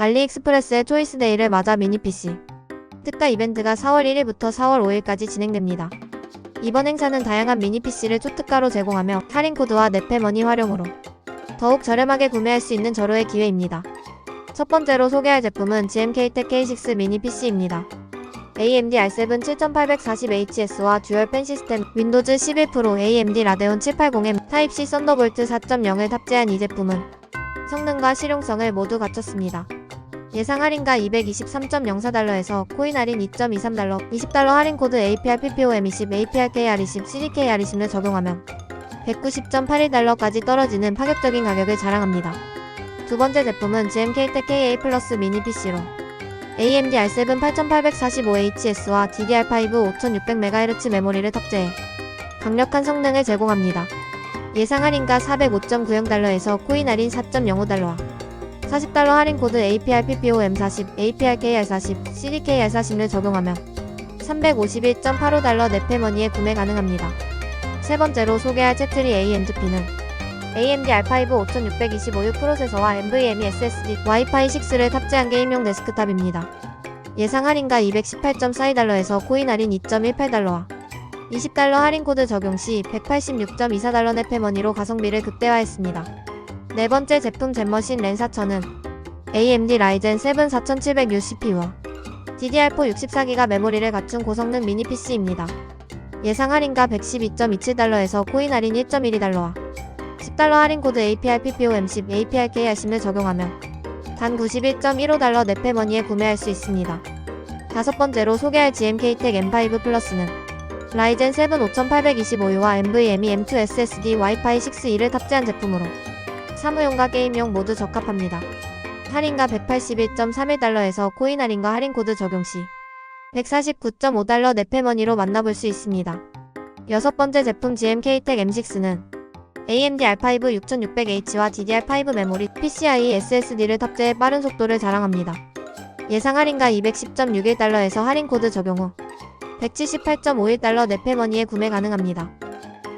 알리익스프레스의 초이스데이를 맞아 미니PC 특가 이벤트가 4월 1일부터 4월 5일까지 진행됩니다. 이번 행사는 다양한 미니PC를 초특가로 제공하며 할인 코드와 넷페머니 활용으로 더욱 저렴하게 구매할 수 있는 절호의 기회입니다. 첫 번째로 소개할 제품은 GMK-TEC K6 미니 PC입니다. AMD R7 7840HS와 듀얼 펜 시스템, 윈도즈 11 프로, AMD 라데온 780M, 타입C 썬더볼트 4.0을 탑재한 이 제품은 성능과 실용성을 모두 갖췄습니다. 예상 할인가 223.04달러에서 코인 할인 2.23달러, 20달러 할인 코드 APR PPOM20, APRKR20, CDKR20을 적용하면 190.81달러까지 떨어지는 파격적인 가격을 자랑합니다. 두 번째 제품은 GMK-TEC KA 플러스 미니 PC로 AMD R7 8845HS와 DDR5 5600MHz 메모리를 탑재해 강력한 성능을 제공합니다. 예상 할인가 405.90달러에서 코인 할인 4.05달러와 40달러 할인 코드 APR PPOM40, APRKR40, CDKR40을 적용하면 351.85달러 넷페머니에 구매 가능합니다. 세 번째로 소개할 Z3 AMDP는 AMD R5 5625U 프로세서와 NVMe SSD, 와이파이 6를 탑재한 게임용 데스크탑입니다. 예상 할인가 218.42달러에서 코인 할인 2.18달러와 20달러 할인 코드 적용 시 186.24달러 넷페머니로 가성비를 극대화했습니다. 네 번째 제품 젠머신 렌 4000은 AMD 라이젠 7 4700U CPU와 DDR4 64기가 메모리를 갖춘 고성능 미니 PC입니다. 예상 할인가 112.27달러에서 코인 할인 1.12달러와 10달러 할인 코드 APR PPOM10, APRKR10을 적용하면 단 91.15달러 넷페머니에 구매할 수 있습니다. 다섯 번째로 소개할 GMK-TEC M5 플러스는 라이젠 7 5825U와 NVMe M2 SSD 와이파이 6E를 탑재한 제품으로 사무용과 게임용 모두 적합합니다. 할인가 181.31달러에서 코인 할인과 할인 코드 적용 시 149.5달러 넷페머니로 만나볼 수 있습니다. 여섯 번째 제품 GMK-TEC M6는 AMD R5 6600H와 DDR5 메모리, PCIe SSD를 탑재해 빠른 속도를 자랑합니다. 예상 할인가 210.61달러에서 할인 코드 적용 후 178.51달러 넷페머니에 구매 가능합니다.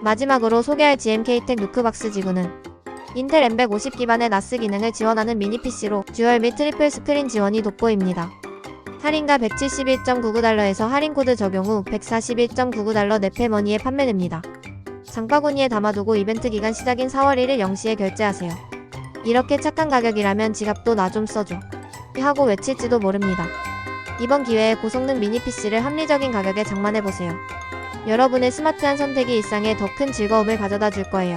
마지막으로 소개할 GMK-TEC 루크박스 지구는 인텔 M150 기반의 나스 기능을 지원하는 미니 PC로 듀얼 및 트리플 스크린 지원이 돋보입니다. 할인가 171.99달러에서 할인 코드 적용 후 141.99달러 넷페머니에 판매됩니다. 장바구니에 담아두고 이벤트 기간 시작인 4월 1일 0시에 결제하세요. 이렇게 착한 가격이라면 지갑도 나 좀 써줘. 하고 외칠지도 모릅니다. 이번 기회에 고성능 미니 PC를 합리적인 가격에 장만해보세요. 여러분의 스마트한 선택이 일상에 더 큰 즐거움을 가져다 줄 거예요.